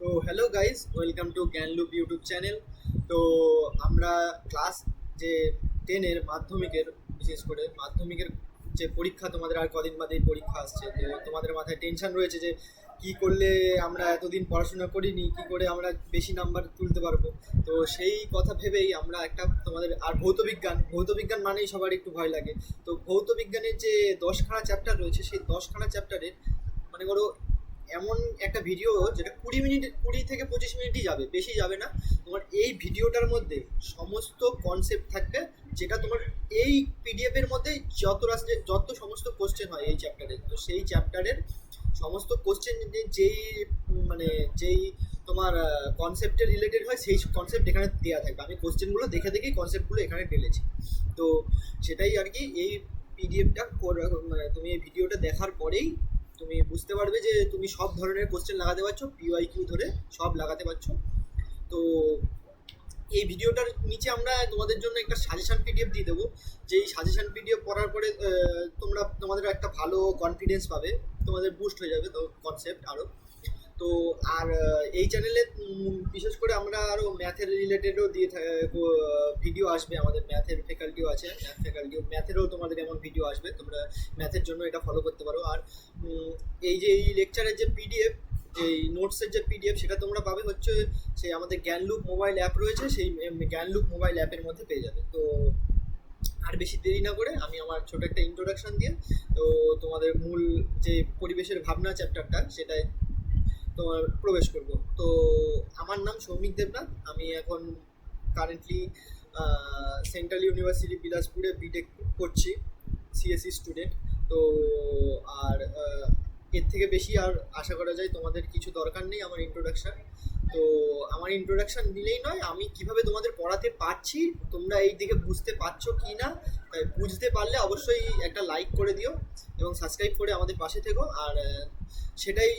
তো hello guys welcome to Gyanloop YouTube channel তো আমরা ক্লাস যে টেনের মাধ্যমিকের, বিশেষ করে মাধ্যমিকের যে পরীক্ষা তোমাদের আর কদিন বাদেই পরীক্ষা আসছে, তো তোমাদের মাথায় টেনশন রয়েছে যে কি করলে আমরা এতদিন পড়াশোনা করিনি, কি করে আমরা বেশি নাম্বার তুলতে পারব? তো সেই কথা ভেবেই আমরা একটা তোমাদের, আর ভৌত বিজ্ঞান ভৌত বিজ্ঞান মানেই সবার একটু ভয় লাগে। তো ভৌত বিজ্ঞানের যে দশখানা চ্যাপ্টার রয়েছে, সেই দশখানা চ্যাপ্টারের মানে করো এমন একটা ভিডিও যেটা কুড়ি মিনিট, কুড়ি থেকে পঁচিশ মিনিটই যাবে, বেশি যাবে না। তোমার এই ভিডিওটার মধ্যে সমস্ত কনসেপ্ট থাকবে, যেটা তোমার এই পিডিএফ এর মধ্যে যত রাস্তে যত সমস্ত কোশ্চেন হয় এই চ্যাপ্টারের তো সেই চ্যাপ্টারের সমস্ত কোশ্চেন যেই মানে যেই তোমার কনসেপ্টের রিলেটেড হয়, সেই কনসেপ্ট এখানে দেওয়া থাকবে। আমি কোশ্চেনগুলো দেখে দেখেই কনসেপ্টগুলো এখানে ঢেলেছি। তো সেটাই আর কি এই পিডিএফটা মানে তুমি এই ভিডিওটা দেখার পরেই তুমি বুঝতে পারবে যে তুমি সব ধরনের কোশ্চেন লাগাতে পারছ পিওয়াই কিউ ধরে সব লাগাতে পারছ। তো এই ভিডিওটার নিচে আমরা তোমাদের জন্য একটা সাজেশন পিডিএফ দিয়ে দেবো। যে এই সাজেশান পিডিএফ পড়ার পরে তোমরা, তোমাদের একটা ভালো কনফিডেন্স পাবে, তোমাদের বুস্ট হয়ে যাবে তো কনসেপ্ট আরও তো আর এই চ্যানেলে বিশেষ করে আমরা আরও ম্যাথের রিলেটেডও দিয়ে ভিডিও আসবে, আমাদের ম্যাথের ফ্যাকাল্টিও আছে ম্যাথ ফ্যাকাল্টিও ম্যাথেরও তোমাদের এমন ভিডিও আসবে, তোমরা ম্যাথের জন্য এটা ফলো করতে পারো। আর এই যে এই লেকচারের যে পিডিএফ এই নোটসের যে পিডিএফ সেটা তোমরা পাবে হচ্ছে সেই আমাদের জ্ঞানলুপ মোবাইল অ্যাপ রয়েছে, সেই জ্ঞানলুপ মোবাইল অ্যাপের মধ্যে পেয়ে যাবে। তো আর বেশি দেরি না করে আমি আমার ছোট একটা ইন্ট্রোডাকশন দিয়ে, তো তোমাদের মূল যে পরিবেশের ভাবনা চ্যাপ্টারটা সেটাই তোমার প্রবেশ করব। তো আমার নাম সৌমিক দেবনাথ। আমি এখন কারেন্টলি সেন্ট্রাল ইউনিভার্সিটি বিলাসপুরে বিটেক করছি সিএসসি স্টুডেন্ট তো আর এর থেকে বেশি আর আশা করা যায় তোমাদের কিছু দরকার নেই আমার ইন্ট্রোডাকশন তো আমার ইন্ট্রোডাকশন দিলেই নয়, আমি কীভাবে তোমাদের পড়াতে পারছি, তোমরা এই দিকে বুঝতে পারছ কি না বুঝতে পারলে অবশ্যই একটা লাইক করে দিও এবং সাবস্ক্রাইব করে আমাদের পাশে থেকো। আর সেটাই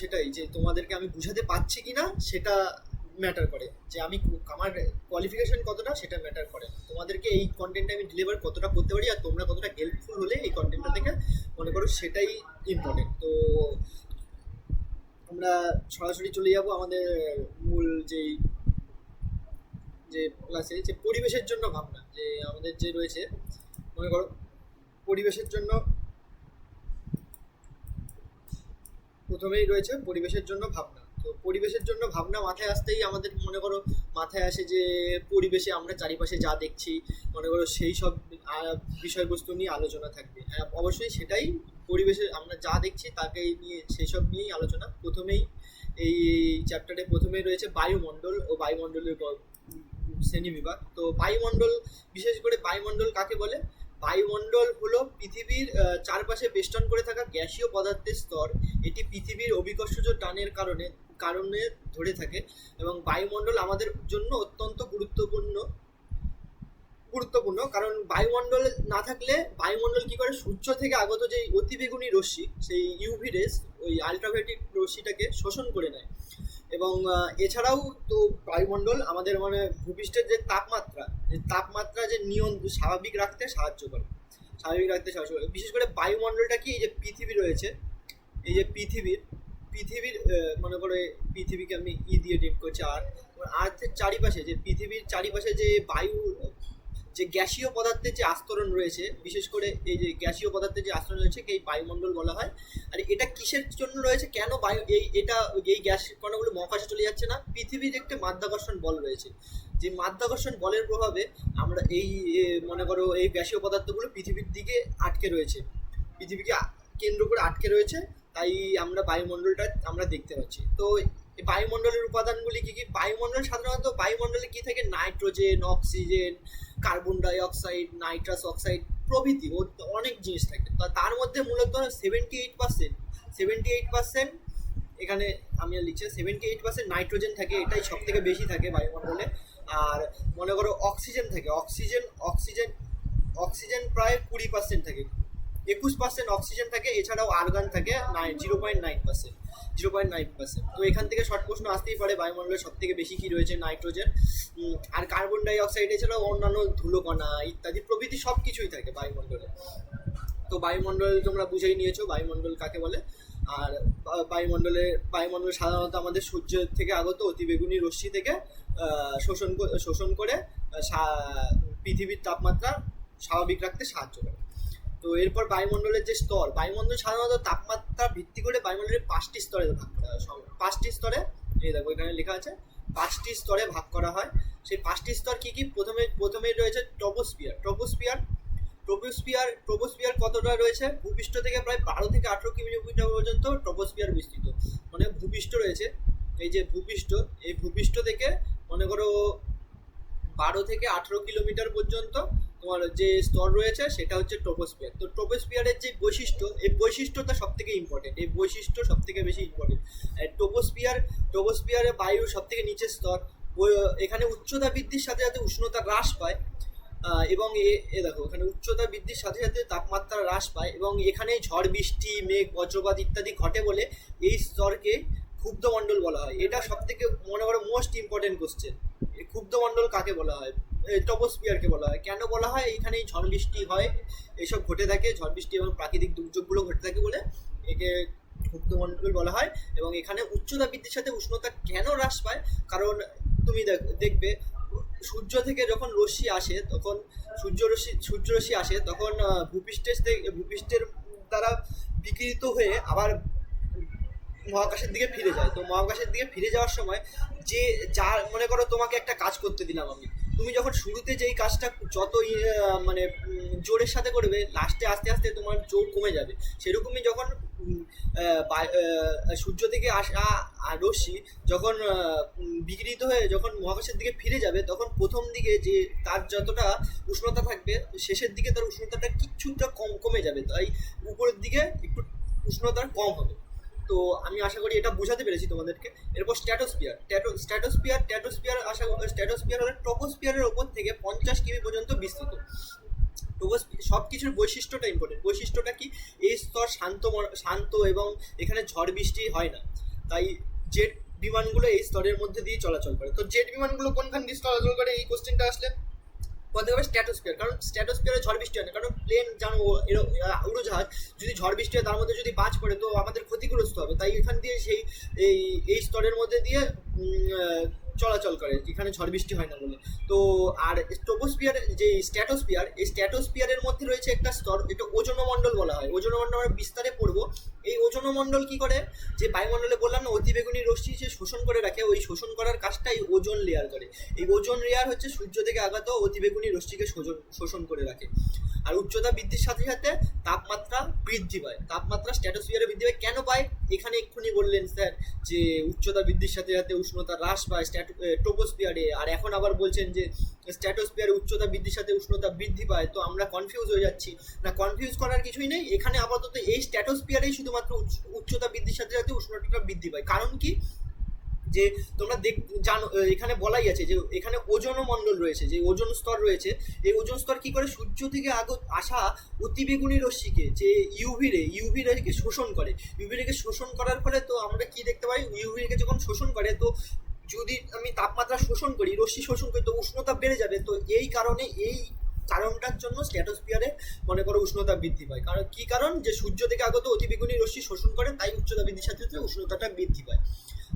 সেটাই যে তোমাদেরকে আমি বুঝাতে পারছি কি না সেটা ম্যাটার করে। যে আমি আমার কোয়ালিফিকেশন কতটা সেটা ম্যাটার করে। তোমাদেরকে এই কন্টেন্টটা আমি ডেলিভার কতটা করতে পারি আর তোমরা কতটা হেল্পফুল হলে এই কন্টেন্টটা থেকে মনে করো সেটাই ইম্পর্টেন্ট তো, আমরা সরাসরি চলে যাব আমাদের মূল যেই যে ক্লাসে যে পরিবেশের জন্য ভাবনা, যে আমাদের যে রয়েছে, মনে করো, পরিবেশের জন্য প্রথমেই রয়েছে পরিবেশের জন্য ভাবনা। তো পরিবেশের জন্য ভাবনা মাথায় আসতেই আমাদের, মনে করো, মাথায় আসে যে পরিবেশে আমরা চারিপাশে যা দেখছি, মনে করো সেই সব বিষয়বস্তু নিয়ে আলোচনা থাকবে। হ্যাঁ অবশ্যই সেটাই পরিবেশে আমরা যা দেখছি তাকে নিয়ে, সেই সব নিয়েই আলোচনা। প্রথমেই এই চ্যাপ্টারে প্রথমেই রয়েছে বায়ুমণ্ডল ও বায়ুমণ্ডলের শ্রেণি বিভাগ তো বায়ুমণ্ডল, বিশেষ করে বায়ুমণ্ডল কাকে বলে? বায়ুমণ্ডল হলো পৃথিবীর চারপাশে বেষ্টন করে থাকা গ্যাসীয় পদার্থের স্তর। এটি পৃথিবীর অভিকর্ষজ টানের কারণে কারণে ধরে থাকে এবং বায়ুমণ্ডল আমাদের জন্য অত্যন্ত গুরুত্বপূর্ণ গুরুত্বপূর্ণ। কারণ বায়ুমণ্ডল না থাকলে, বায়ুমণ্ডল কি করে? সূর্য থেকে আগত যে অতিবেগুনি রশ্মি, সেই ইউভি রেস ওই আলট্রাভায়োলেট রশ্মিটাকে শোষণ করে নেয়। এবং এছাড়াও তো বায়ুমণ্ডল আমাদের মানে ভূপৃষ্ঠের যে তাপমাত্রা যে তাপমাত্রা যে নিয়ন স্বাভাবিক রাখতে সাহায্য করে, স্বাভাবিক রাখতে সাহায্য করে। বিশেষ করে বায়ুমণ্ডলটা কি? এই যে পৃথিবী রয়েছে, এই যে পৃথিবীর পৃথিবীর মনে করে পৃথিবীকে আমি ই দিয়ে ডেট করছি আর আর্থের চারিপাশে, যে পৃথিবীর চারিপাশে যে বায়ু যে গ্যাসীয় পদার্থের যে আস্তরণ রয়েছে, বিশেষ করে এই যে গ্যাসীয় পদার্থের যে আস্তরণ রয়েছে এই বায়ুমণ্ডল বলা হয়। আর এটা কিসের জন্য রয়েছে? কেন বায়ু, এই, এটা, এই গ্যাস কণাগুলো মহাকাশে চলে যাচ্ছে না? পৃথিবীর একটা মাধ্যাকর্ষণ বল রয়েছে। যে মাধ্যাকর্ষণ বলের প্রভাবে আমরা এই মনে করো, এই গ্যাসীয় পদার্থগুলো পৃথিবীর দিকে আটকে রয়েছে। পৃথিবীকে কেন্দ্র করে আটকে রয়েছে, তাই আমরা বায়ুমণ্ডলটা আমরা দেখতে পাচ্ছি। তো এই বায়ুমণ্ডলের উপাদানগুলি কী কী? বায়ুমণ্ডল সাধারণত, বায়ুমণ্ডলে কী থাকে? Nitrogen, oxygen carbon dioxide nitrous oxide প্রভৃতি অনেক জিনিস থাকে। তার মধ্যে মূলত seventy eight percent seventy eight percent এখানে আমি লিখছি সেভেন্টি এইট পার্সেন্ট নাইট্রোজেন থাকে, এটাই সব থেকে বেশি থাকে বায়ুমণ্ডলে। আর মনে করো অক্সিজেন থাকে অক্সিজেন অক্সিজেন অক্সিজেন প্রায় কুড়ি পার্সেন্ট থাকে। একুশ পার্সেন্ট অক্সিজেন থাকে, এছাড়াও আর্গান থাকে zero point nine percent zero point nine percent. তো এখান থেকে শর্ট প্রশ্ন আসতেই পারে, বায়ুমণ্ডলে সব থেকে বেশি কি রয়েছে? নাইট্রোজেন। আর কার্বন ডাই অক্সাইড এছাড়াও অন্যান্য ধুলোকণা ইত্যাদি প্রভৃতি সব কিছুই থাকে বায়ুমণ্ডলে। তো বায়ুমণ্ডল তোমরা বুঝেই নিয়েছো, বায়ুমণ্ডল কাকে বলে? আর বায়ুমণ্ডলে, বায়ুমণ্ডল সাধারণত আমাদের সূর্য থেকে আগত অতিবেগুনি রশ্মি থেকে শোষণ শোষণ করে পৃথিবীর তাপমাত্রা স্বাভাবিক রাখতে সাহায্য করে। তো এরপর বায়ুমণ্ডলের যে স্তর, বায়ুমণ্ডল সাধারণত তাপমাত্রা ভিত্তি করে বায়ুমণ্ডলের পাঁচটি স্তরে ভাগ পাঁচটি স্তরে, এই দেখো এখানে লেখা আছে, পাঁচটি স্তরে ভাগ করা হয়। সেই পাঁচটি স্তর কি কি? প্রথমে প্রথমে রয়েছে ট্রপোস্পিয়ার ট্রপোস্পিয়ার ট্রপোস্পিয়ার ট্রপোস্পিয়ার কতটা রয়েছে? ভূপৃষ্ঠ থেকে প্রায় বারো থেকে আঠেরো কিলোমিটার পর্যন্ত ট্রপোস্পিয়ার বিস্তৃত। মানে ভূপৃষ্ঠ রয়েছে। এই যে ভূপৃষ্ঠ, এই ভূপৃষ্ঠ থেকে মনে করো বারো থেকে আঠেরো কিলোমিটার পর্যন্ত তোমার যে স্তর রয়েছে সেটা হচ্ছে ট্রপোস্পিয়ার তো ট্রপোস্পিয়ারের যে বৈশিষ্ট্য, এই বৈশিষ্ট্যটা সব থেকে ইম্পর্টেন্ট এই বৈশিষ্ট্য সব থেকে বেশি ইম্পর্টেন্ট ট্রপোস্পিয়ার ট্রপোস্পিয়ারে বায়ু সব থেকে নিচের স্তর এখানে উচ্চতা বৃদ্ধির সাথে সাথে উষ্ণতা হ্রাস পায় এবং এ এ দেখো, এখানে উচ্চতা বৃদ্ধির সাথে সাথে তাপমাত্রা হ্রাস পায়, এবং এখানে ঝড়, বৃষ্টি, মেঘ, বজ্রপাত ইত্যাদি ঘটে বলে এই স্তরকে ক্ষুব্ধমণ্ডল বলা হয়। এটা সব থেকে মনে করো মোস্ট ইম্পর্টেন্ট কোশ্চেন ক্ষুব্ধমণ্ডল কাকে বলা হয়? টপোস্পিয়ারকে বলা হয়। কেন বলা হয়? এইখানে ঝড় বৃষ্টি হয়। এইসব ঘটে থাকে। ঝড় বৃষ্টি এবং প্রাকৃতিক দুর্যোগগুলো ঘটে থাকে বলে একে ক্ষুব্ধমণ্ডল বলা হয়। এবং এখানে উচ্চতা বৃদ্ধির সাথে উষ্ণতা কেন হ্রাস পায়? কারণ তুমি দেখ- দেখবে, সূর্য থেকে যখন রশ্মি আসে, তখন সূর্য রশ্মি, সূর্য আসে, তখন ভূপৃষ্ঠের ভূপৃষ্ঠের দ্বারা বিকৃত হয়ে আবার মহাকাশের দিকে ফিরে যায়। তো মহাকাশের দিকে ফিরে যাওয়ার সময় যে যা মনে করো তোমাকে একটা কাজ করতে দিলাম আমি। তুমি যখন শুরুতে যেই কাজটা যত মানে জোরের সাথে করবে লাস্টে আস্তে আস্তে তোমার জোর কমে যাবে। সেরকমই যখন সূর্য থেকে আসা রশ্মি যখন বিকৃত হয়ে যখন মহাকাশের দিকে ফিরে যাবে, তখন প্রথম দিকে যে তার যতটা উষ্ণতা থাকবে, শেষের দিকে তার উষ্ণতাটা কিছুটা কম, কমে যাবে। তাই উপরের দিকে একটু উষ্ণতা কম হবে। তো আমি আশা করি এটা বোঝাতে পেরেছি তোমাদেরকে। এরপর স্ট্যাটোস্পিয়ার স্ট্যাটোস্পিয়ার স্ট্যাটোস্পিয়ার আশা স্ট্যাটোস্পিয়ার হলে ট্রপোস্পিয়ারের ওপর থেকে পঞ্চাশ কিমি পর্যন্ত বিস্তৃত। সব কিছুর বৈশিষ্ট্যটা ইম্পর্টেন্ট বৈশিষ্ট্যটা কি? এই স্তর শান্ত শান্ত এবং এখানে ঝড় বৃষ্টি হয় না। তাই জেট বিমানগুলো এই স্তরের মধ্যে দিয়ে চলাচল করে। তো জেট বিমানগুলো কোনখান দিয়ে চলাচল করে? এই কোশ্চেনটা আসলে বলতে হবে স্ট্যাটোস্পিয়ার কারণ স্ট্যাটোস্পিয়ারে ঝড় বৃষ্টি হয় না, কারণ প্লেন জানো উড়োজাহাজ যদি ঝড় বৃষ্টি হয় তার মধ্যে যদি বাজ পড়ে তো আমাদের ক্ষতিগ্রস্ত হবে। তাই এখান দিয়ে সেই, এই এই স্তরের মধ্যে দিয়ে চলাচল করে, যেখানে ঝড় বৃষ্টি হয় না বলে। তো আর ট্রোপোস্পিয়ার যে স্ট্যাটোস্পিয়ার এই স্ট্যাটোস্পিয়ারের মধ্যে রয়েছে একটা স্তর যেটা ওজনমণ্ডল বলা হয়। ওজনমণ্ডল আমরা বিস্তারে পড়ব। এই ওজনমণ্ডল কি করে? যে বায়ুমণ্ডলে বললাম না, অতিবেগুনি রশ্মি যে শোষণ করে রাখে, ওই শোষণ করার কাজটাই ওজন লেয়ার করে। এই ওজন লেয়ার হচ্ছে সূর্য থেকে আগত অতিবেগুনি রশ্মিকে শোষণ শোষণ করে রাখে। আর উচ্চতা বৃদ্ধির সাথে সাথে তাপমাত্রা বৃদ্ধি পায়। তাপমাত্রা স্ট্যাটোস্ফিয়ারে বৃদ্ধি পায়। কেন পায়? এখানে এক্ষুনি বললেন স্যার যে উচ্চতা বৃদ্ধির সাথে সাথে উষ্ণতা হ্রাস পায় ট্রোপোস্ফিয়ারে আর এখন আবার বলছেন যে স্ট্যাটোস্ফিয়ারে উচ্চতা বৃদ্ধির সাথে উষ্ণতা বৃদ্ধি পায়। তো আমরা কনফিউজ হয়ে যাচ্ছি। না কনফিউজ করার কিছুই নেই। এখানে আপাতত এই স্ট্যাটোস্ফিয়ারেই শুধুমাত্র উচ্চ- উচ্চতা বৃদ্ধির সাথে সাথে উষ্ণতা বৃদ্ধি পায়। কারণ কি? যে তোমরা দেখ জানো এখানে বলাই আছে যে, এখানে ওজন মণ্ডল রয়েছে, যে ওজন স্তর রয়েছে, এই ওজন স্তর কি করে সূর্য থেকে আগত আসা অতিবেগুনি রশ্মিকে, যে ইউভি রে ইউভি রেকে শোষণ করে। ইউভি রেকে শোষণ করার ফলে তো আমরা কি দেখতে পাই? ইউভি রেকে যখন শোষণ করে, তো যদি আমি তাপমাত্রা শোষণ করি, রশ্মি শোষণ করি, তো উষ্ণতা বেড়ে যাবে। তো এই কারণে এই কারণটার জন্য স্ট্যাটোস্ফিয়ারে মনে করো উষ্ণতা বৃদ্ধি পায়। কারণ, কি কারণ? যে সূর্য থেকে আগত অতিবেগুনি রশ্মি শোষণ করে, তাই উচ্চতা বৃদ্ধির সাথে সাথে উষ্ণতাটা বৃদ্ধি পায়।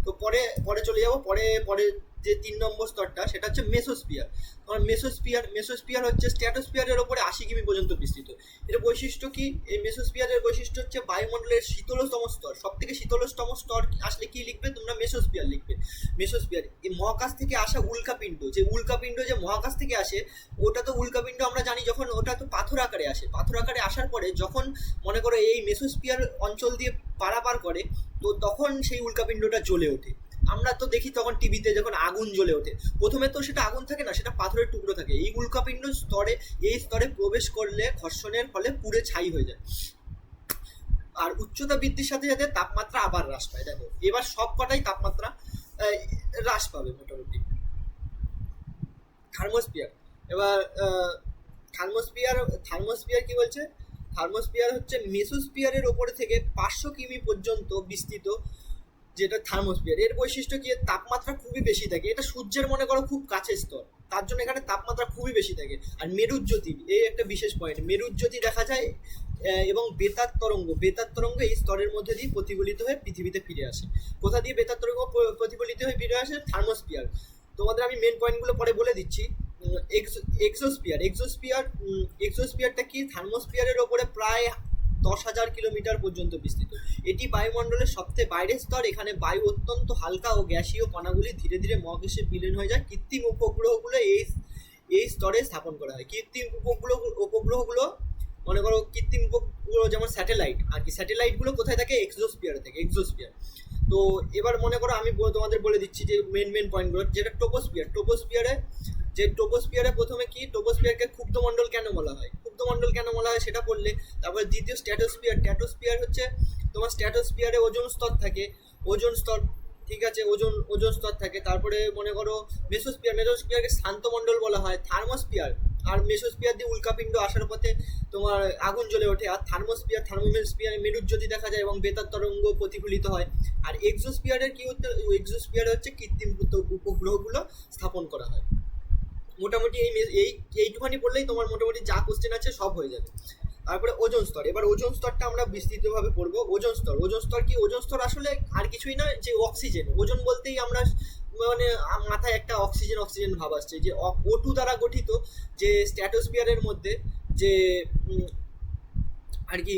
তো পরে পরে চলে যাব, পরে পরে যে তিন নম্বর স্তরটা, সেটা হচ্ছে মেসোস্পিয়ার তোমার মেসোস্পিয়ার মেসোস্পিয়ার হচ্ছে স্ট্যাটোস্পিয়ারের ওপরে আশি কিমি পর্যন্ত বিস্তৃত। এর বৈশিষ্ট্য কি? এই মেসোস্পিয়ারের বৈশিষ্ট্য হচ্ছে বায়ুমণ্ডলের শীতলতম স্তর। সব থেকে শীতলতম স্তর আসলে কি লিখবে? তোমরা মেসোস্পিয়ার লিখবে। মেসোস্পিয়ার এই মহাকাশ থেকে আসা উল্কাপিণ্ড যে উল্কাপিণ্ড যে মহাকাশ থেকে আসে, ওটা তো উল্কাপিণ্ড আমরা জানি যখন ওটা তো পাথর আকারে আসে। পাথর আকারে আসার পরে যখন মনে করো এই মেসোস্পিয়ার অঞ্চল দিয়ে পারাপার করে, তো তখন সেই উল্কাপিণ্ডটা জ্বলে ওঠে। আমরা তো দেখি তখন টিভিতে যখন আগুন জ্বলে ওঠে। প্রথমে তো সেটা আগুন থাকে না, সেটা পাথরের টুকরো থাকে। এই উল্কাপিণ্ড স্তরে, এই স্তরে প্রবেশ করলে ঘর্ষণের ফলে পুড়ে ছাই হয়ে যায়। আর উচ্চতা বৃদ্ধির সাথে সাথে তাপমাত্রা আবার হ্রাস পায়, দেখো। এবার সব কটাই তাপমাত্রা হ্রাস পাবে মোটামুটি। থার্মোস্পিয়ার এবার থার্মোস্পিয়ার থার্মোস্পিয়ার কি বলছে? থার্মোস্পিয়ার হচ্ছে মেসোস্পিয়ারের ওপরে থেকে পাঁচশো কিমি পর্যন্ত বিস্তৃত যেটা থার্মোস্পিয়ার এর বৈশিষ্ট্য কি? তাপমাত্রা খুবই বেশি থাকে। এটা সূর্যের মনে করো খুব কাছের স্তর। তার জন্য এখানে তাপমাত্রা খুবই বেশি থাকে। আর মেরুজ্যোতি, এই একটা বিশেষ পয়েন্ট মেরুজ্যোতি দেখা যায় এবং বেতার তরঙ্গ বেতার তরঙ্গ এই স্তরের মধ্যে দিয়ে প্রতিফলিত হয়ে পৃথিবীতে ফিরে আসে। কোথা দিয়ে বেতার তরঙ্গ প্রতিফলিত হয়ে ফিরে আসে? থার্মোস্ফিয়ার। তোমাদের আমি মেন পয়েন্টগুলো পরে বলে দিচ্ছি। এক্সোস্পিয়ার এক্সোস্পিয়ার এক্সোস্পিয়ারটা কি? থার্মোস্ফিয়ারের ওপরে প্রায় দশ হাজার কিলোমিটার পর্যন্ত বিস্তৃত। এটি বায়ুমণ্ডলের সবচেয়ে বাইরের স্তর। এখানে বায়ু অত্যন্ত হালকা ও গ্যাসীয় কণাগুলি ধীরে ধীরে মহাকাশে বিলীন হয়ে যায়। কৃত্রিম উপগ্রহগুলো এই এই স্তরে স্থাপন করা হয়। কৃত্রিম উপগ্রহ, উপগ্রহগুলো, মনে করো কৃত্রিম উপগ্রহ যেমন স্যাটেলাইট, আর কি স্যাটেলাইটগুলো কোথায় থাকে? এক্সোস্পিয়ারে থেকে এক্সোস্পিয়ার তো এবার মনে করো আমি তোমাদের বলে দিচ্ছি যে মেন মেন পয়েন্টগুলো যেটা টোপোস্পিয়ার টোপোস্পিয়ারে যে টোপোস্পিয়ারে প্রথমে কি? টোপোস্পিয়ারকে ক্ষুব্ধমণ্ডল কেন বলা হয়? ক্ষুব্ধমণ্ডল কেন বলা হয় সেটা পড়লে। তারপর দ্বিতীয় স্ট্যাটোস্পিয়ার স্ট্যাটোস্পিয়ার হচ্ছে তোমার স্ট্যাটোস্পিয়ারে ওজোন স্তর থাকে। ওজন স্তর, ঠিক আছে? ওজন ওজন স্তর থাকে। তারপরে মনে করো মেসোস্পিয়ার মেসোস্পিয়ারকে শান্তমণ্ডল বলা হয়। থার্মোস্পিয়ার আর মেসোস্পিয়ার দিয়ে উল্কাপিণ্ড আসার পথে তোমার আগুন জ্বলে ওঠে। আর থার্মোস্পিয়ার থার্মোমেসপিয়ারে মেরুজ্যোতি দেখা যায় এবং বেতার তরঙ্গ প্রতিফলিত হয়। আর এক্সোস্পিয়ারের কি হচ্ছে? এক্সোস্পিয়ারে হচ্ছে কৃত্রিম উপগ্রহগুলো স্থাপন করা হয়। মোটামুটি এই এই, এইটুখানি পড়লেই তোমার মোটামুটি যা কোশ্চেন আছে সব হয়ে যাবে। তারপরে ওজন স্তর। এবার ওজন স্তরটা আমরা বিস্তৃতভাবে পড়ব। ওজন স্তর। ওজন স্তর কি? ওজন স্তর আসলে আর কিছুই না যে অক্সিজেন ওজন বলতেই আমরা মানে মাথায় একটা অক্সিজেন অক্সিজেন ভাব আসছে। যে ও টু দ্বারা গঠিত যে স্ট্যাটোস্পিয়ারের মধ্যে যে আর কি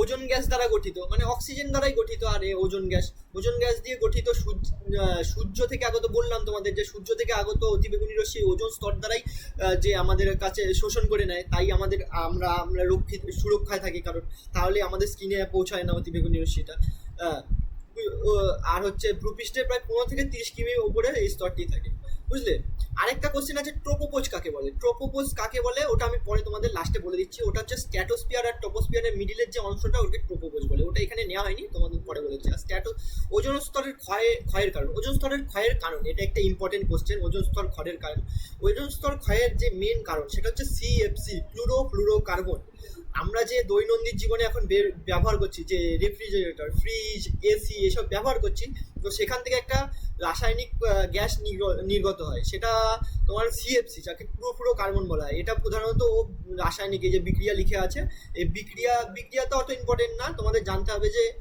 ওজন গ্যাস দ্বারা গঠিত মানে অক্সিজেন দ্বারাই গঠিত, আর এ ওজন গ্যাস। ওজন গ্যাস দিয়ে গঠিত সূর্য সূর্য থেকে আগত, বললাম তোমাদের যে সূর্য থেকে আগত অতিবেগুনি রশ্মি ওজন স্তর দ্বারাই যে আমাদের কাছে শোষণ করে নেয়, তাই আমাদের আমরা আমরা রক্ষিত, সুরক্ষায় থাকি, কারণ তাহলে আমাদের স্কিনে পৌঁছায় না অতিবেগুনি রশ্মিটা। আর হচ্ছে ভূপৃষ্ঠের প্রায় পনেরো থেকে তিরিশ কিমি উপরে এই স্তরটি থাকে। বুঝলে? আরেকটা কোশ্চেন আছে ট্রোপোপোজ কাকে বলে? ট্রোপোপোজ কাকে বলে? ওটা আমি পরে তোমাদের লাস্টে বলে দিচ্ছি। ওটা হচ্ছে স্ট্যাটোস্পিয়ার আর ট্রোপোস্পিয়ারের মিডিলের যে অংশটা, ওটাকে ট্রোপোপোজ বলে। ওটা এখানে নেওয়া হয়নি, তোমাদের পরে বলেছি আর স্ট্যাটো ওজন স্তরের ক্ষয়ে, ক্ষয়ের কারণ। ওজন স্তরের ক্ষয়ের কারণ, এটা একটা ইম্পর্টেন্ট কোশ্চেন ওজন স্তর ক্ষয়ের কারণ। ওজন স্তর ক্ষয়ের যে মেন কারণ, সেটা হচ্ছে সিএফসি ফ্লুরো ফ্লুরো কার্বন আমরা যে দৈনন্দিন জীবনে এখন ব্যবহার করছি, যে রেফ্রিজারেটর ফ্রিজ এসি এসব ব্যবহার করছি, তো সেখান থেকে একটা রাসায়নিক গ্যাস নির্গ- নির্গত হয়। সেটা তোমার সিএফসি যাকে পুরো পুরো কার্বন বলা হয়। এটা প্রধানত ও রাসায়নিক, এই যে বিক্রিয়া লিখে আছে। এই বিক্রিয়া বিক্রিয়া তো অত ইম্পর্টেন্ট না। তোমাদের জানতে হবে যে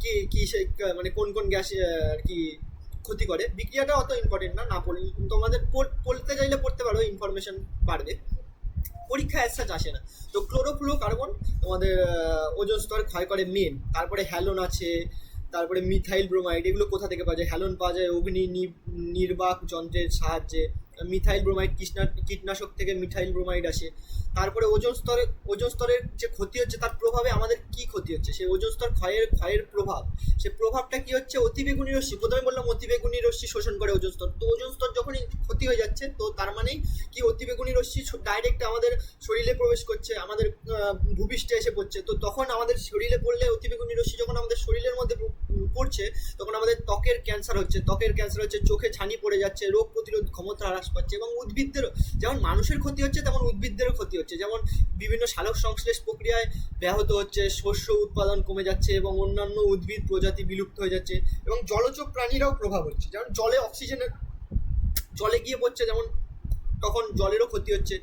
কি কি সে মানে কোন কোন গ্যাস আর কি ক্ষতি করে। বিক্রিয়াটা অত ইম্পর্টেন্ট না। না পড়লে, তোমাদের পড়তে চাইলে পড়তে পারো ইনফরমেশন পারবে পরীক্ষা অ্যাজ আসে না। তো ক্লোরোফ্লো কার্বন আমাদের ওজন স্তর ক্ষয় করে মেন তারপরে হ্যালোন আছে, তারপরে মিথাইল ব্রোমাইড এগুলো কোথা থেকে পাওয়া যায়? হ্যালোন পাওয়া যায় অগ্নি, নির্বাক যন্ত্রের সাহায্যে। মিথাইল ব্রোমাইড কীটনাশক থেকে মিথাইল ব্রোমাইড আসে। তারপরে ওজন স্তরে ওজন স্তরের যে ক্ষতি হচ্ছে, তার প্রভাবে আমাদের কি ক্ষতি হচ্ছে? সেই ওজন স্তর ক্ষয়ের ক্ষয়ের প্রভাব। সে প্রভাবটা কি হচ্ছে? অতিবেগুনি রশ্মি। প্রথমে বললাম অতিবেগুনি রশ্মি শোষণ করে ওজন স্তর। তো ওজন স্তর যখনই ক্ষতি হয়ে যাচ্ছে, তো তার মানেই কি অতিবেগুনি রশ্মি ডাইরেক্ট আমাদের শরীরে প্রবেশ করছে, আমাদের ভূপৃষ্ঠে এসে পড়ছে। তো তখন আমাদের শরীরে পড়লে অতিবেগুনি রশ্মি যখন আমাদের শরীরের মধ্যে পড়ছে, তখন আমাদের ত্বকের ক্যান্সার হচ্ছে। ত্বকের ক্যান্সার হচ্ছে, চোখে ছানি পড়ে যাচ্ছে, রোগ প্রতিরোধ ক্ষমতা হ্রাস পাচ্ছে এবং উদ্ভিদদেরও যেমন মানুষের ক্ষতি হচ্ছে, তেমন উদ্ভিদদেরও ক্ষতি হচ্ছে। যেমন বিভিন্ন সালোক সংশ্লেষ প্রক্রিয়ায় ব্যাহত হচ্ছে, শস্য উৎপাদন কমে যাচ্ছে এবং অন্যান্য উদ্ভিদ প্রজাতি বিলুপ্ত হয়ে যাচ্ছে এবং জলজ প্রাণীরাও প্রভাব হচ্ছে। যেমন জলে অক্সিজেনের জলে গিয়ে পড়ছে, যেমন তখন জলেরও ক্ষতি হচ্ছে।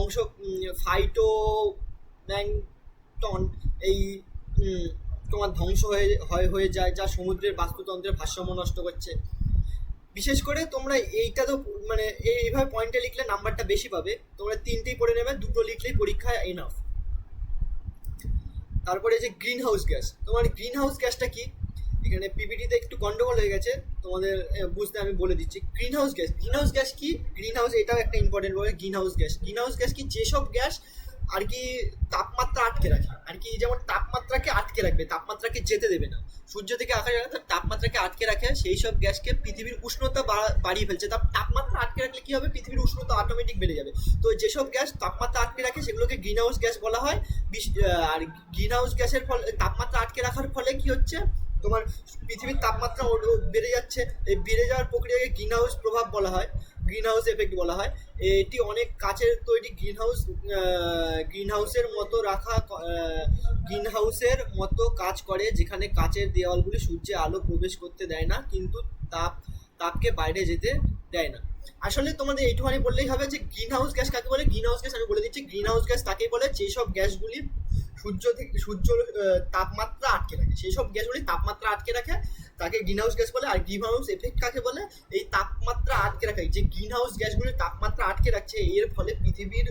অংশ ফাইটো প্ল্যাংটন এই তোমার ধ্বংস হয়ে হয়ে হয়ে যায়, যা সমুদ্রের বাস্তুতন্ত্রের ভারসাম্য নষ্ট করছে। বিশেষ করে তোমরা এইটা তো মানে এই- এইভাবে পয়েন্টে লিখলে নাম্বারটা বেশি পাবে। তোমরা তিনটেই পড়ে নেবে, দুটো লিখলেই পরীক্ষায় এনাফ তারপরে যে গ্রিন হাউস গ্যাস তোমার গ্রিন হাউস গ্যাসটা কি? এখানে পিপিটিতে একটু গন্ডগোল হয়ে গেছে, তোমাদের বুঝতে আমি বলে দিচ্ছি। Green house gas green house gas কি? গ্রিন হাউস এটাও একটা ইম্পর্টেন্ট বলে green house gas green house gas কি? যেসব গ্যাস আর কি তাপমাত্রা আটকে রাখে। আর কি যেমন তাপমাত্রাকে আটকে রাখবে, তাপমাত্রাকে যেতে দেবে না। সূর্য থেকে আকাশে তার তাপমাত্রাকে আটকে রাখে, সেই সব গ্যাসকে পৃথিবীর উষ্ণতা বাড়িয়ে ফেলছে। তাপ তাপমাত্রা আটকে রাখলে কি হবে? পৃথিবীর উষ্ণতা অটোমেটিক বেড়ে যাবে। তো যেসব গ্যাস তাপমাত্রা আটকে রাখে, সেগুলোকে গ্রিন হাউস গ্যাস বলা হয়। আর গ্রিন হাউস গ্যাসের ফলে, তাপমাত্রা আটকে রাখার ফলে কি হচ্ছে? তোমার পৃথিবীর তাপমাত্রা বেড়ে যাচ্ছে। এই বেড়ে যাওয়ার প্রক্রিয়াকে গ্রিন হাউস প্রভাব বলা হয়। গ্রিন হাউস এফেক্ট বলা হয়। এটি অনেক কাচের তৈরি গ্রিন হাউস গ্রিন হাউসের মতো রাখা গ্রিন হাউসের মতো কাজ করে, যেখানে কাচের দেওয়ালগুলি সূর্যে আলো প্রবেশ করতে দেয় না, কিন্তু তাপ, তাপকে বাইরে যেতে দেয় না। আসলে তোমাদের এইটুখানি বললেই হবে যে গ্রিন হাউস গ্যাস কাকে বলে? গ্রিন হাউস গ্যাস আমি বলে দিচ্ছি গ্রিন হাউস গ্যাস তাকে বলে যেসব গ্যাসগুলি সূর্য থেকে, সূর্য তাপমাত্রা আটকে রাখে সেই সব গ্যাসগুলি তাপমাত্রা আটকে রাখে, তাকে গ্রিন হাউস গ্যাস বলে। আর গ্রিন হাউস এফেক্ট কাকে বলে? এই তাপমাত্রা আটকে রাখে। যে গ্রিন হাউস গ্যাসগুলি তাপমাত্রা আটকে রাখছে, এর ফলে পৃথিবীর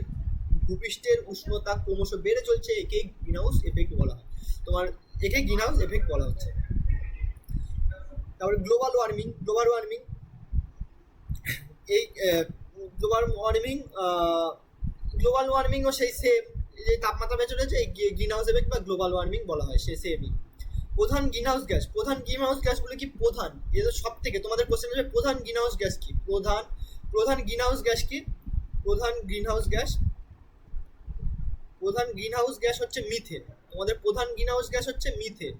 ভূপৃষ্ঠের উষ্ণতা ক্রমশ বেড়ে চলছে, একেই গ্রিন হাউস এফেক্ট বলা হয়। তোমার একে গ্রিন হাউস এফেক্ট বলা হচ্ছে। তারপরে গ্লোবাল ওয়ার্মিং গ্লোবাল ওয়ার্মিং এই গ্লোবাল ওয়ার্মিং গ্লোবাল ওয়ার্মিংও সেই সেম যে তাপমাত্রা বেড়ে চলেছে, এই গ্রিন হাউস এফেক্ট বা গ্লোবাল ওয়ার্মিং বলা হয় সে সেমই প্রধান গ্রিন হাউস গ্যাস প্রধান গ্রিন হাউস গ্যাসগুলো কি প্রধান? এদের সব থেকে তোমাদের কোশ্চেন আছে প্রধান গ্রিন হাউস গ্যাস কি? প্রধান প্রধান গ্রিন হাউস গ্যাস কি? প্রধান গ্রিন হাউস গ্যাস প্রধান গ্রিন হাউস গ্যাস হচ্ছে মিথেন তোমাদের প্রধান গ্রিন হাউস গ্যাস হচ্ছে মিথেন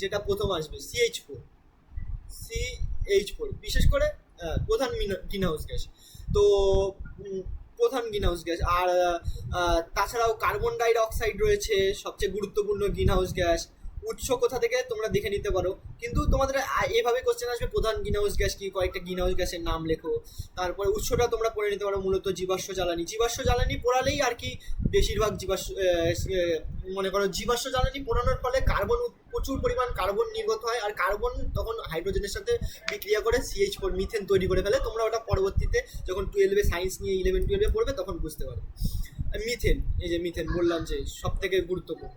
যেটা প্রথম আসবে সিএইচ ফোর সিএইচ ফোর বিশেষ করে প্রধান গ্রিন হাউস গ্যাস তো প্রধান গ্রিন হাউস গ্যাস আর তাছাড়াও কার্বন ডাই অক্সাইড রয়েছে, সবচেয়ে গুরুত্বপূর্ণ গ্রিন হাউস গ্যাস উৎস কোথা থেকে তোমরা দেখে নিতে পারো। কিন্তু তোমাদের এভাবে কোশ্চেন আসবে, প্রধান গ্রিন হাউস গ্যাস কি, কয়েকটা গ্রিন হাউস গ্যাসের নাম লেখো। তারপরে উৎসটা তোমরা পড়ে নিতে পারো, মূলত জীবাশ্ম জ্বালানি। জীবাশ্ম জ্বালানি পড়ালেই আর কি বেশিরভাগ জীবাশ্ম মনে করো জীবাশ্ম জ্বালানি পোড়ানোর ফলে কার্বন প্রচুর পরিমাণ কার্বন নির্গত হয়। আর কার্বন তখন হাইড্রোজেনের সাথে বিক্রিয়া করে সিএইচ ফোর মিথেন তৈরি করে ফেলে। তোমরা ওটা পরবর্তীতে যখন টুয়েলভে সায়েন্স নিয়ে ইলেভেন টুয়েলভে পড়বে, তখন বুঝতে পারবে। মিথেন এই যে মিথেন বললাম যে সব থেকে গুরুত্বপূর্ণ।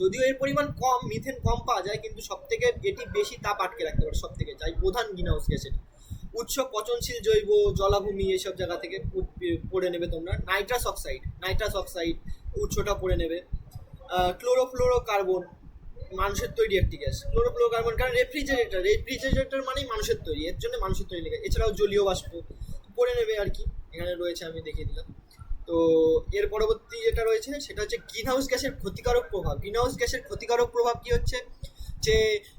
যদিও এর পরিমাণ কম মিথেন কম পাওয়া যায়, কিন্তু সব থেকে এটি বেশি তাপ আটকে রাখতে পারে সব থেকে যাই প্রধান গ্রিন হাউস গ্যাস এটা উৎস পচনশীল জৈব, জলাভূমি এসব জায়গা থেকে পড়ে নেবে তোমরা। নাইট্রাস অক্সাইড নাইট্রাস অক্সাইড উৎসটা পড়ে নেবে। ক্লোরোফ্লোরো কার্বন মানুষের তৈরি একটি গ্যাস ক্লোরোফ্লোরো কার্বন কারণ রেফ্রিজারেটর রেফ্রিজারেটর মানেই মানুষের তৈরি, এর জন্য মানুষের তৈরি লেগে এছাড়াও জলীয় বাষ্প পড়ে নেবে আর কি। এখানে রয়েছে, আমি দেখিয়ে দিলাম। তো এর পরবর্তী যেটা রয়েছে সেটা হচ্ছে গ্রিন হাউস গ্যাসের ক্ষতিকারক প্রভাব। গ্রিন হাউস গ্যাসের ক্ষতিকারক প্রভাব কি হচ্ছে? যে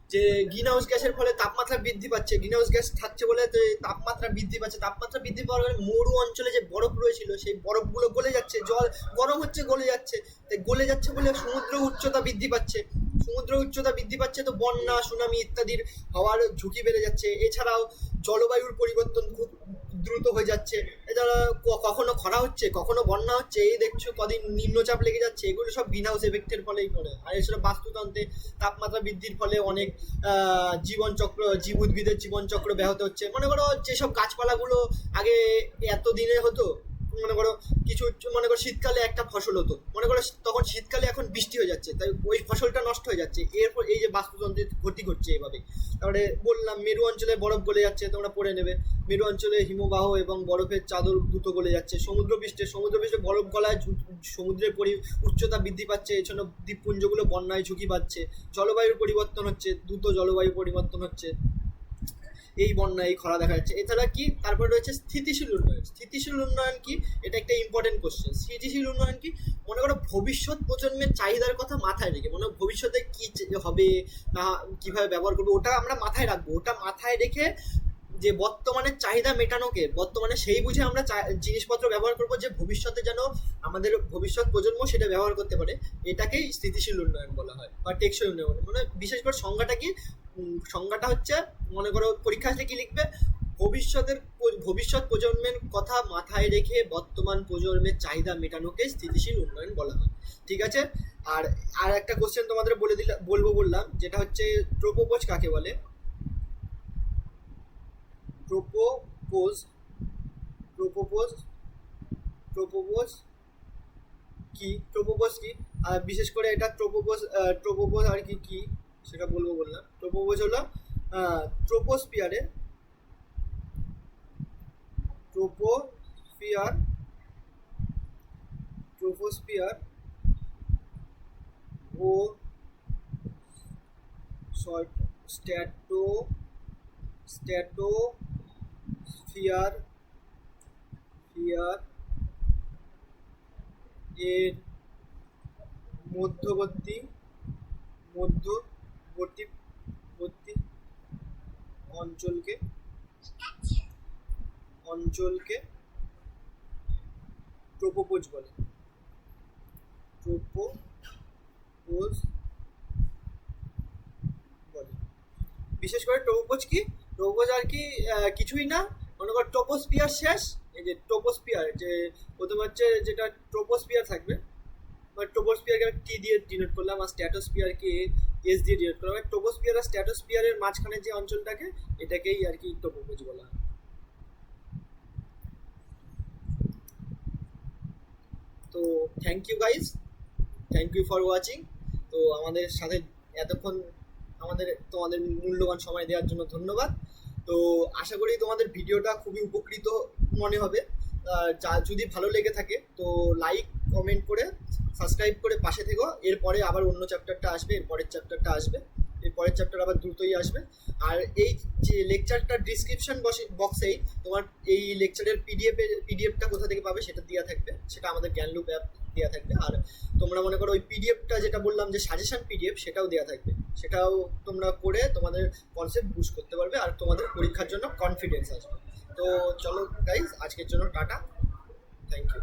যে গ্রিন হাউস গ্যাসের ফলে তাপমাত্রা বৃদ্ধি পাচ্ছে। গ্রিন হাউস গ্যাস থাকছে বলে তাপমাত্রা বৃদ্ধি পাচ্ছে। তাপমাত্রা বৃদ্ধি পাওয়ার কারণে মরু অঞ্চলে যে বরফ রয়েছিল, সেই বরফগুলো গলে যাচ্ছে। জল গরম হচ্ছে, গলে যাচ্ছে। তাই গলে যাচ্ছে বলে সমুদ্র উচ্চতা বৃদ্ধি পাচ্ছে। সমুদ্র উচ্চতা বৃদ্ধি পাচ্ছে তো বন্যা, সুনামি ইত্যাদির হওয়ার ঝুঁকি বেড়ে যাচ্ছে। এছাড়াও জলবায়ুর পরিবর্তন খুব দ্রুত হয়ে যাচ্ছে। এছাড়া কখনো খরা হচ্ছে, কখনো বন্যা হচ্ছে, এই দেখছ কদিন নিম্নচাপ লেগে যাচ্ছে, এগুলো সব গ্রিন হাউস এফেক্টের ফলেই পড়ে। আর এছাড়া বাস্তুতন্ত্রে তাপমাত্রা বৃদ্ধির ফলে অনেক জীবনচক্র জীব উদ্ভিদের জীবনচক্র ব্যাহত হচ্ছে। মনে করো যেসব গাছপালাগুলো আগে এত দিনে হতো মনে করো কিছু মনে করো শীতকালে একটা ফসল হতো। মনে করো তখন শীতকালে এখন বৃষ্টি হয়ে যাচ্ছে, তাই ওই ফসলটা নষ্ট হয়ে যাচ্ছে। এরপর এই যে বাস্তুতন্ত্রের ক্ষতি ঘটছে এভাবে। তারপরে বললাম, মেরু অঞ্চলে বরফ গলে যাচ্ছে, তোমরা পড়ে নেবে। মেরু অঞ্চলে হিমবাহ এবং বরফের চাদর দ্রুত গলে যাচ্ছে। সমুদ্র পৃষ্ঠে সমুদ্র পৃষ্ঠে বরফ গলায় সমুদ্রের পরি উচ্চতা বৃদ্ধি পাচ্ছে এছাড়া দ্বীপপুঞ্জগুলো বন্যায় ঝুঁকি পাচ্ছে। জলবায়ুর পরিবর্তন হচ্ছে, দ্রুত জলবায়ু পরিবর্তন হচ্ছে। এই বন্যা, এই খরা দেখা যাচ্ছে। এছাড়া কি? তারপরে রয়েছে স্থিতিশীল উন্নয়ন। স্থিতিশীল উন্নয়ন কি? এটা একটা ইম্পর্টেন্ট কোশ্চেন স্থিতিশীল উন্নয়ন কি? মনে করো ভবিষ্যৎ প্রজন্মের চাহিদার কথা মাথায় রেখে, মনে ভবিষ্যতে কি হবে, না কীভাবে ব্যবহার করব, ওটা আমরা মাথায় রাখব। ওটা মাথায় রেখে যে বর্তমানে চাহিদা মেটানোকে, বর্তমানে সেই বুঝে আমরা জিনিসপত্র ব্যবহার করব যে ভবিষ্যতে যেন আমাদের ভবিষ্যৎ প্রজন্ম সেটা ব্যবহার করতে পারে। এটাকেই স্থিতিশীল উন্নয়ন বলা হয় বা টেকসই উন্নয়ন। মানে বিশেষ করে সংজ্ঞাটা কি? সংজ্ঞাটা হচ্ছে, মনে করো পরীক্ষা আসলে কি লিখবে? ভবিষ্যতের ভবিষ্যৎ প্রজন্মের কথা মাথায় রেখে বর্তমান প্রজন্মের চাহিদা মেটানোকে স্থিতিশীল উন্নয়ন বলা হয়। ঠিক আছে? আর আর একটা কোশ্চেন তোমাদের বলে দিলাম বলব বললাম, যেটা হচ্ছে ট্রোপোপোজ কাকে বলে? ট্রোপোপোজ ট্রোপোপোজ ট্রোপোপোজ কি? ট্রোপোপোজ কি? আর বিশেষ করে এটা ট্রোপোপোজ ট্রোপোপোজ আর কি কি? সেটা বলব বললাম। ট্রোপোপোজ হলো ট্রোপোস্পিয়ারে ট্রোপোস্পিয়ার ট্রোপোস্পিয়ার ও স্ট্যাটো স্ট্যাটো স্ফিয়ার ফিয়ার এর মধ্যবর্তী মধ্যবর্তী বর্তী অঞ্চলকে অঞ্চলকে ট্রোপোপোজ বলে। ট্রোপোপোজ বলে। বিশেষ করে ট্রোপোপোজ কি? টোপোজ আর কি কিছুই না মনে কর টোপোস্পিয়ার শেষ, এই যে টোপোস্পিয়ার যে প্রথম হচ্ছে যেটা ট্রোপোস্পিয়ার থাকবে বা টোপোস্পিয়ারকে আমি টি দিয়ে ডিনোট করলাম আর স্ট্যাটোস্পিয়ারকে এস দিয়ে ডিনোট করলাম। টোপোস্পিয়ার আর স্ট্যাটোস্পিয়ারের মাঝখানে যে অঞ্চলটাকে, এটাকেই আর কি টোপোপোজ বলা হয়। তো thank you guys thank you for watching তো আমাদের সাথে এতক্ষণ আমাদের তোমাদের মূল্যবান সময় দেওয়ার জন্য ধন্যবাদ। তো আশা করি তোমাদের ভিডিওটা খুবই উপকৃত মনে হবে। যা যদি ভালো লেগে থাকে, তো লাইক কমেন্ট করে সাবস্ক্রাইব করে পাশে থেকো। এরপরে আবার অন্য চ্যাপ্টারটা আসবে, এর পরের চ্যাপ্টারটা আসবে। এর পরের চ্যাপ্টার আবার দ্রুতই আসবে। আর এই যে লেকচারটার ডিসক্রিপশন বক্সেই তোমার এই লেকচারের পিডিএফ পিডিএফটা কোথা থেকে পাবে সেটা দেওয়া থাকবে। সেটা আমাদের জ্ঞানলুপ অ্যাপ দেওয়া থাকবে। আর তোমরা মনে করো ওই পিডিএফটা যেটা বললাম যে সাজেশন পিডিএফ সেটাও দেওয়া থাকবে। সেটাও তোমরা করে তোমাদের কনসেপ্ট বুস্ট করতে পারবে আর তোমাদের পরীক্ষার জন্য কনফিডেন্স আসবে। তো চলো গাইজ আজকের জন্য টাটা। Thank you